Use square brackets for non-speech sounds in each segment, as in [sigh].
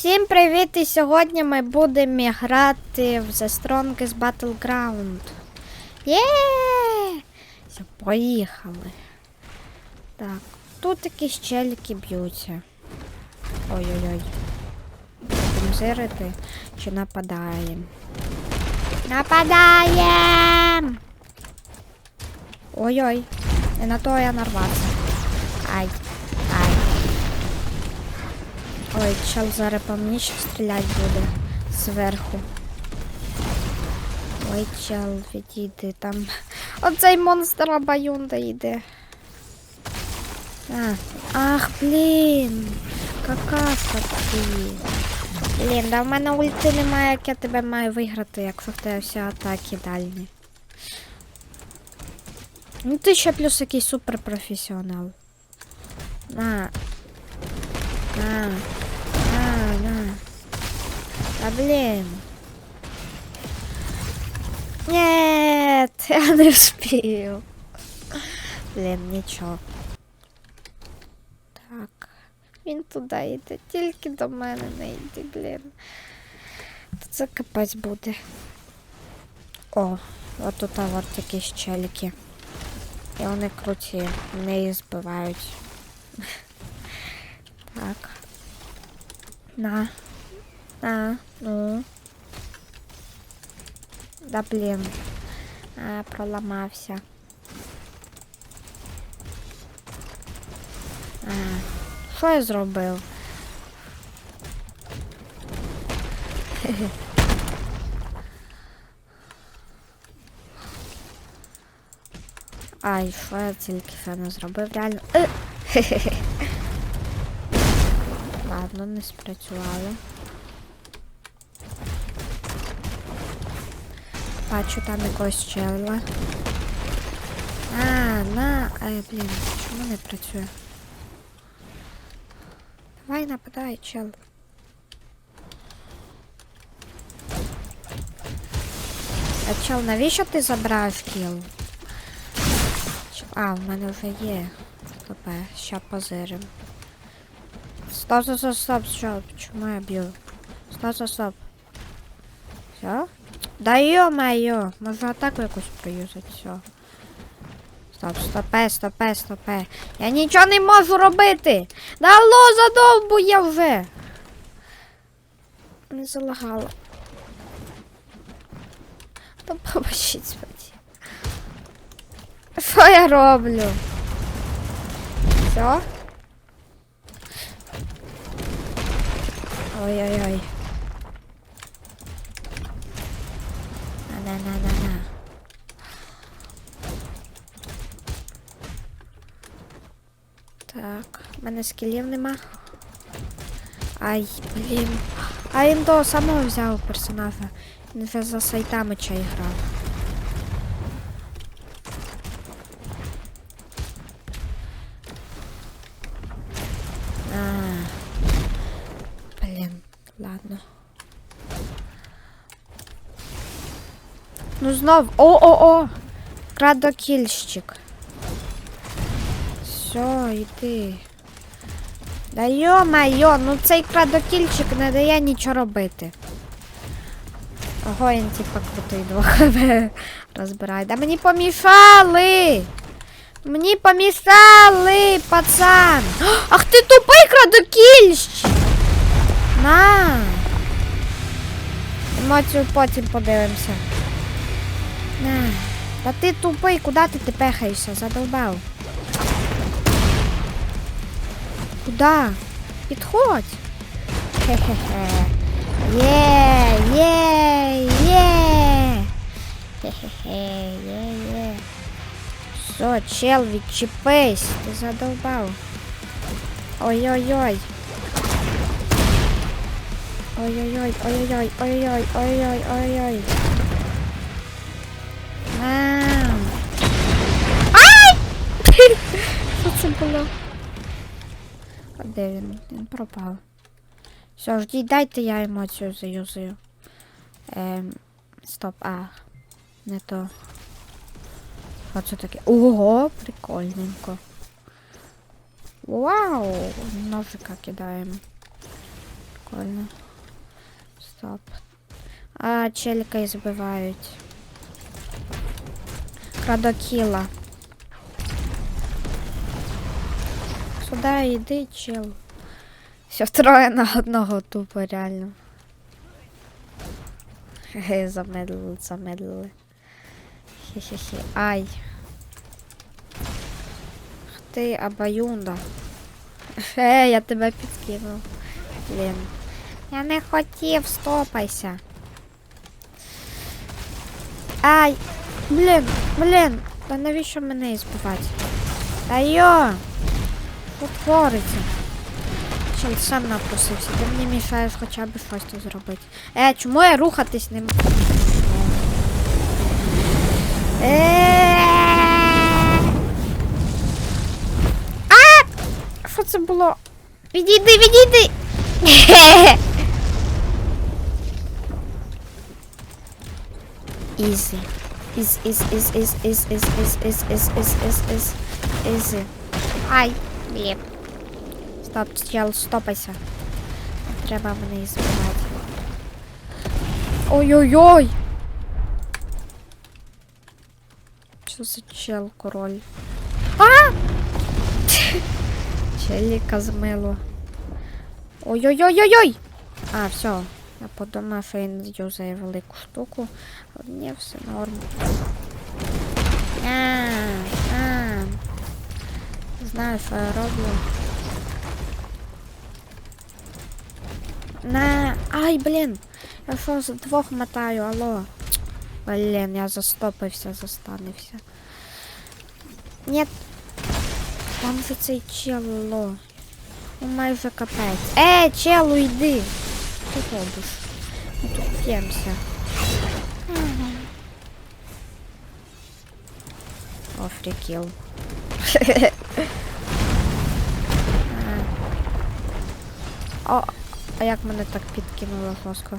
Всім привіт! І сьогодні ми будемо грати в The Strongest Battleground. Є! Все, поїхали. Так, тут якісь челіки б'ються. Ой-ой-ой. Будемо зирити чи нападаємо. Нападаємо! Ой-ой, не на то я нарвався. Ай, Ой, чел зараз по мені ще стріляти буде зверху. Ой, чел, відійди там. Оцей монстр Абаюнда йде. А, ах, блін. Какаска ти. Блін, да в мене ульти немає, як я тебе маю виграти, якщо в тебе всі атаки дальні. Ну ти ще плюс якийсь суперпрофесіонал. На. На. На, на. Да блин. Нет, [laughs] я не успел. Блін, нічого. Так. Він туди йде, тільки до мене не йде, блін. То це буде. О, от тут от якісь челіки. І вони круті, не їх збивають. [laughs] Так. На. На. Ну. Да блін. А, проламався. А, що я зробив? [laughs] Ай, що я тільки не зробив? Реально. [laughs] Ладно, не спрацювало. Бачу там якогось чела. А, на. Ай, блін, чому не працює? Давай нападай, чел. А чел, навіщо ти забрав кіл? А, в мене вже є. ХП, ща позирим. Стоп, стоп, стоп, стоп, стоп. Чому я б'ю? Стоп, стоп, стоп. Все? Да ё-моё, можу атаку якусь проюзати, все. Стоп, стопе, стопе, стопе. Я нічого не можу робити. Да алло, задовбує вже. Не залагало. Та побачіть спаді. Що я роблю? Все? Ой-ой-ой. На-на-на-на-на. Так, в мене скілів нема. Ай, блін. А він того самого взяв персонажа. Він вже за сайтами чай грав. А. Блін, ладно. Ну знов. О-о-о! Крадокільщик. Все, йди. Да йо-майо, ну цей крадокільчик не дає нічого робити. Ого, типа крутий двох [laughs] розбирає. Да мені помішали! Мені помішали, пацан! [gasps] Ах ти тупий крадокільщик! На! Емоцію потім подивимося. Та ти тупий, куди ти ти пехаєшся? Задовбав. Куда? Підходь. Хе-хе-хе. Є, є, є. Хе-хе-хе, є, є. Все, чел, відчепись, ти задовбав. Ой-ой-ой. Ой-ой-ой, ой-ой-ой, ой-ой-ой, ой-ой, було? А де він? Він пропав. Все, ждіть, дайте я емоцію заюзаю. Ем, стоп, а. Не то. Що це таке? Ого, прикольненько. Вау! Ножика кидаємо. Прикольно. Стоп. А, челіка і збивають. Крадокіла. Сюди йди, чел. Все троє на одного тупо, реально. Хе-хе, замедлили, замедлили. Хе-хе-хе. Ай. Ах Ти абаюнда. Е, я тебе підкинув. Блін. Я не хотів, стопайся. Ай! Блін, блін, та навіщо мене збивати? Та йо! Що твориться? Чел сам напросився, ти мені мішаєш хоча б щось тут зробити. Е, чому я рухатись не можу? Е. А! Що це було? Відійди, відійди! Easy. Is, is, is, is, is, is, is, is, is, is, is, is, easy. Ай, блін. Стоп, чел, стопайся. Треба мене збивати. Ой-ой-ой! Що за чел, король? А! [laughs] Челіка змило. Ой-ой-ой-ой-ой! А, все. Я подумав, що він юзає велику штуку. Ні, все норм. А, а. Знаю, що я роблю. На. Ай, блін. Я що з двох мотаю, алло. Блін, я застопився, застанився. Нет. Там же цей чел, алло. Ну майже капець. Е, чел, уйди. Що ти робиш? Ми тут п'ємося. О, фрікіл. О, а як мене так підкинуло жорстко?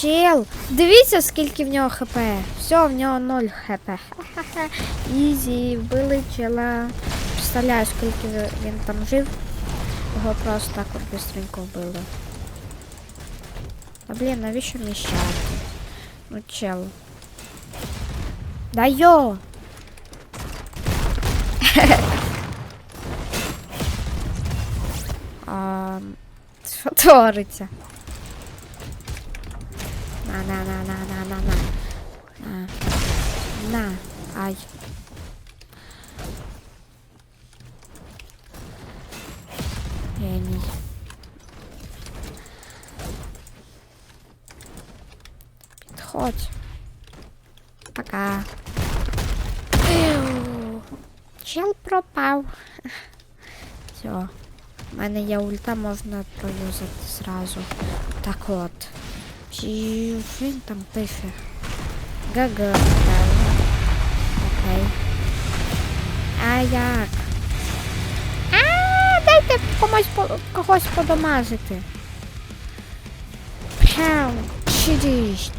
Чел, дивіться, скільки в нього хп. Все, в нього 0 хп. [laughs] Ізі, вбили чела. Представляю, скільки він там жив. Його просто так от быстренько вбили. А блін, навіщо міщати? Ну чел. Да йо! Що твориться? На, на, на, на, на, на. На. На. Ай. Геній. Підходь. Пока. Пропав. Все. У мене є ульта, можна проюзати зразу. Так от. Чи він там пише? ГГ. Окей. А як? А, дайте комусь по, когось подамажити. Пяу. Чидіщ.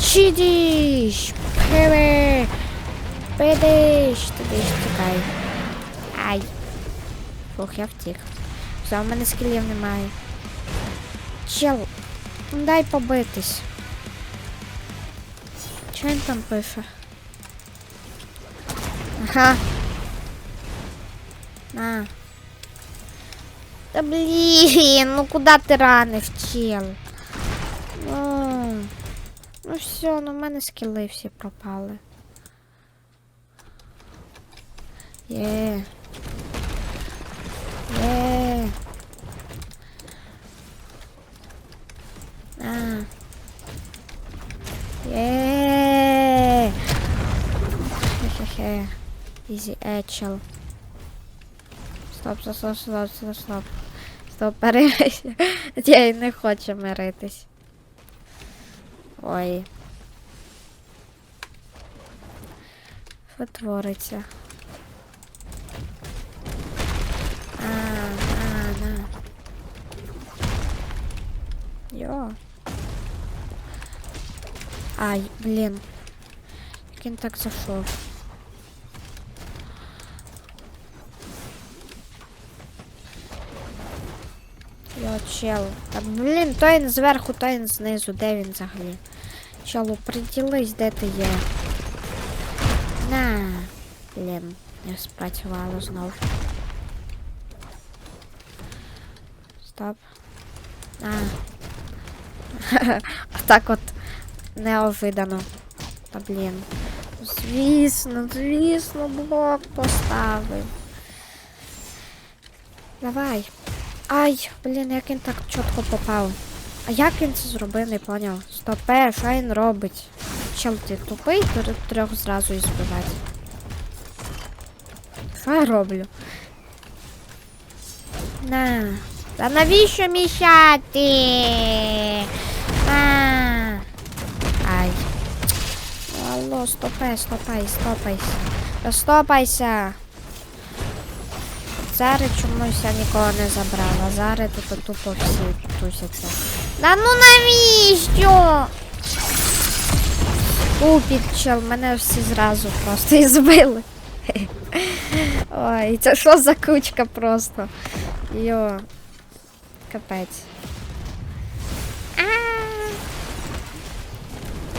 Чидіщ. Певе. Пидиш. Туди ж тікай. Ай. Фух, я втік. Все, в мене скілів немає. Чел, ну дай побитись. Що він там пише? Ага. На. Та блін, ну куди ти ранив, чел? Ну, ну все, ну в мене скіли всі пропали. Є. Є. А. Є. Хе-хе-хе. Ізі Ечел. Стоп, стоп, стоп, стоп, стоп, стоп. Стоп, перемися. [laughs] Я не хочу миритись. Ой. Що твориться? Йо. Ай, блін. Як він так зайшов. Йо, чел. Та, блін, той він зверху, той знизу. Де він взагалі? Челу, приділись, де ти є. На. Блін, не спрацювало знов. Стоп. А. А [laughs] так от неожиданно. Та блін. Звісно, звісно, блок поставив. Давай. Ай, блін, як він так чітко попав. А як він це зробив, не поняв. Стопе, що він робить? Чел ти тупий, тр- трьох зразу і збивати. Що я роблю? На. Та навіщо мішати? На. Ай. Алло, стопе, стопай, стопайся. Стопайся. Зараз чомусь я нікого не забрала. Зараз тут тупо всі тусяться. Да ну навіщо? Тупік чел, мене всі зразу просто і збили. Ой, це що за кучка просто? Йо. Капець.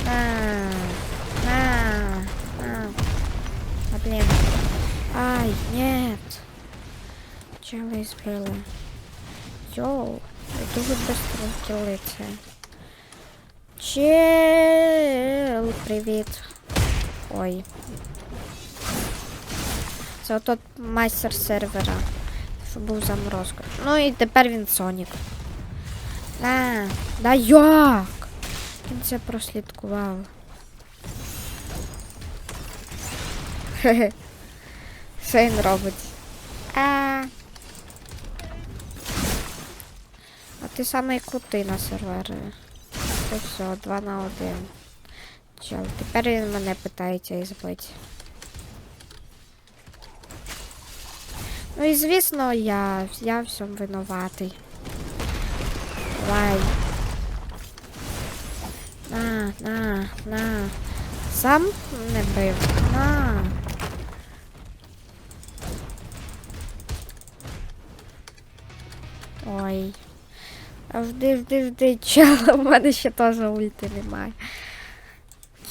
А. А, блін. Ай, нет. Чели збили. Йоу, я дуже швидко ділиться. Чел, привіт. Ой. Це тот майстер сервера, що був заморозка. Ну і тепер він Сонік. Да, да як? Він це прослідкував. Хе-хе. [laughs] Що він робить? А. А ти самий крутий на сервері. Це все, 2 на 1. Чел, тепер він мене питається і збити. Ну і звісно, я, я всьому винуватий. Давай. На, на, на. Сам не бив. На. Ой. А жди, жди, жди, чела, в [laughs] мене ще теж ульти немає.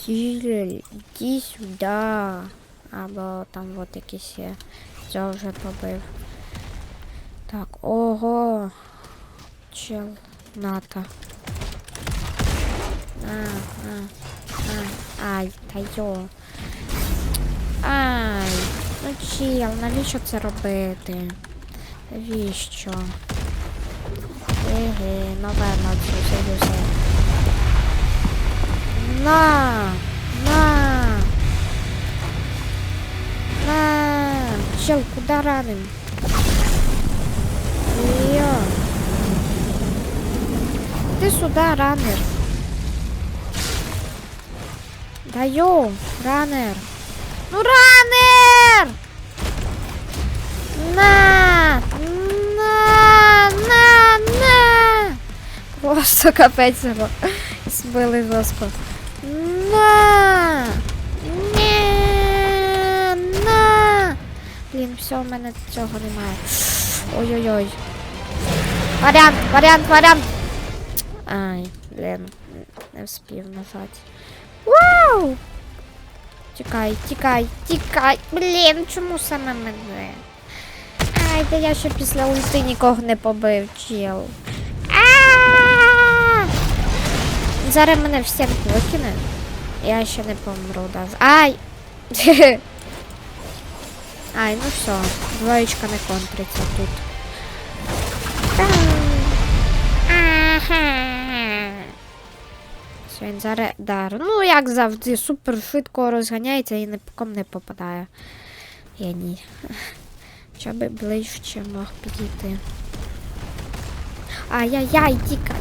Тіль, іди сюди. Або там от якісь є. Цього вже побив. Так, ого. Чел. Ната. А, а, а. Ай, та йо. Ай. Ну чел, навіщо це робити? Навіщо? Еге, нове мацу союзи. На! На! На! Чел, куда раним? Йо! Ти сюда, ранер. Да йо, ранер. Ну ранер! На! На! Просто капець його збили жорстко. На! Не! На! Блін, все, у мене цього немає. Ой-ой-ой. Варіант, варіант, варіант! Ай, блін, не вспів нажати. Вау! Тікай, тікай, тікай. Блін, чому саме мене? Ай, та я ще після ульти нікого не побив, чел. А! Зараз мене всіх викине. Я ще не помру даже. Ай! [laughs] Ай, ну все, двоєчка не контриться тут. Все, він зараз дар. Ну, як завжди, супер швидко розганяється і ні по ком не попадає. Я ні. [laughs] Що би ближче мог підійти. Ай-яй-яй, тіка.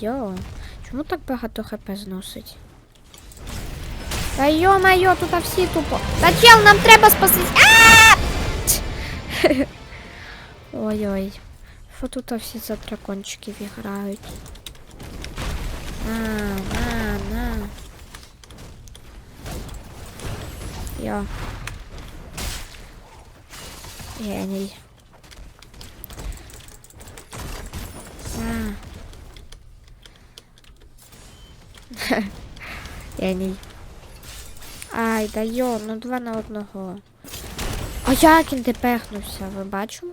Йо. Чому так багато хп зносить? Та йо-майо, тут всі тупо. Та чел, нам треба спастись. А! [laughs] Ой-ой. Що тут всі за дракончиків грають? На, на, на. Йо. Геній. [laughs] Геній. Ай, да йо, ну два на одного. А як він тепехнувся, ви бачили?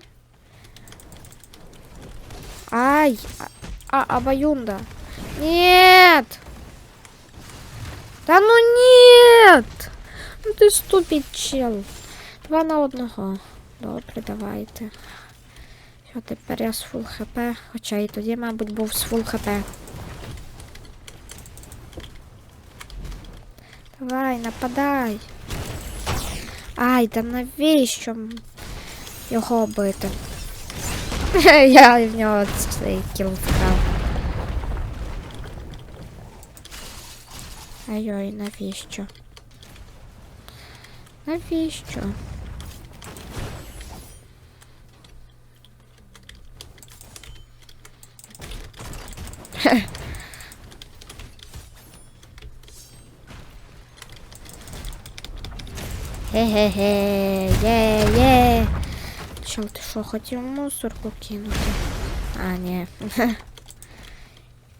Ай! А, Абаюнда. Нет! Да ну нет! Ну ти ступід чел. Два на одного. Добре, давайте. Що тепер я з фул хп, хоча і тоді, мабуть, був з фул хп. Давай, нападай. Ай, да навіщо м- його бити? [laughs] Я в нього цей кіл вкрав. Ай-ой, навіщо? Навіщо? Хе-хе-хе, є-є. Чел, ти що, хотів мусорку кинути? А, ні. [laughs]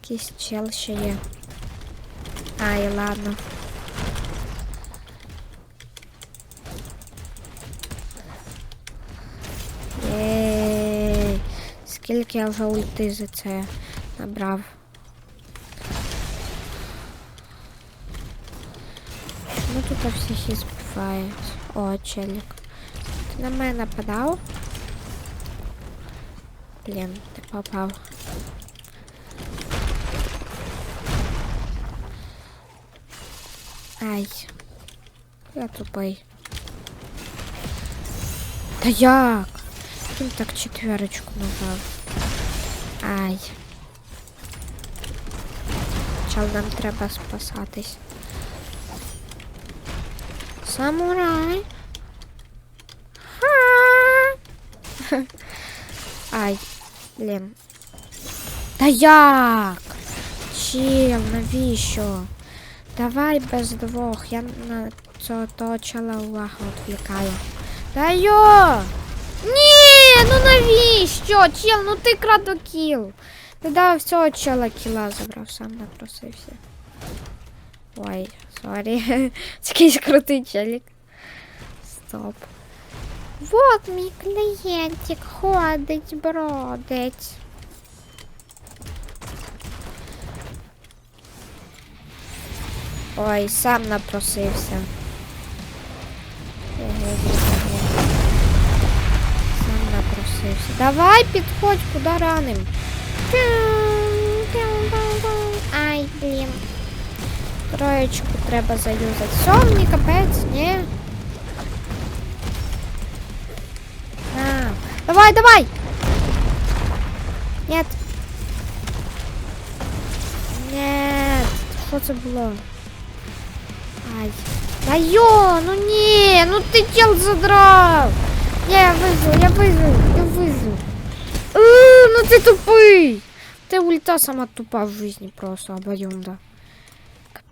Якийсь чел ще є. Ай, ладно. Єй. Скільки я вже ульти за це набрав. Чому тут всіх і збивають? О, челік. Ти на мене нападав? Блін, ти попав. Ай. Я тупий. Та як? Він так четверочку набрав. Ай. Чал, нам треба спасатись. Самурай. Ха! [laughs] Ай, блін. Та як? Чел, навіщо? Давай без двох, я на цього того чела увагу відвлікаю. Та йо! Ні, ну навіщо? Чел, ну ти крадокіл. Ти дав всього чела кіла забрав, сам напросився. Ой, сорі. [laughs] Це якийсь крутий челік. Стоп. Вот мій клієнтик ходить, бродить. Ой, сам напросився. Сам напросився. Давай підходь, куди раним. Троєчку треба заюзати. Все, мені капець, ні. А, давай, давай! Нет. Нет. Що це було? Ай. Да йо, ну ні, ну ти тіл задрав. Ні, я визу, я визу, я визу. Е, ну ти тупий. Ти ульта сама тупа в житті просто, обоюнда.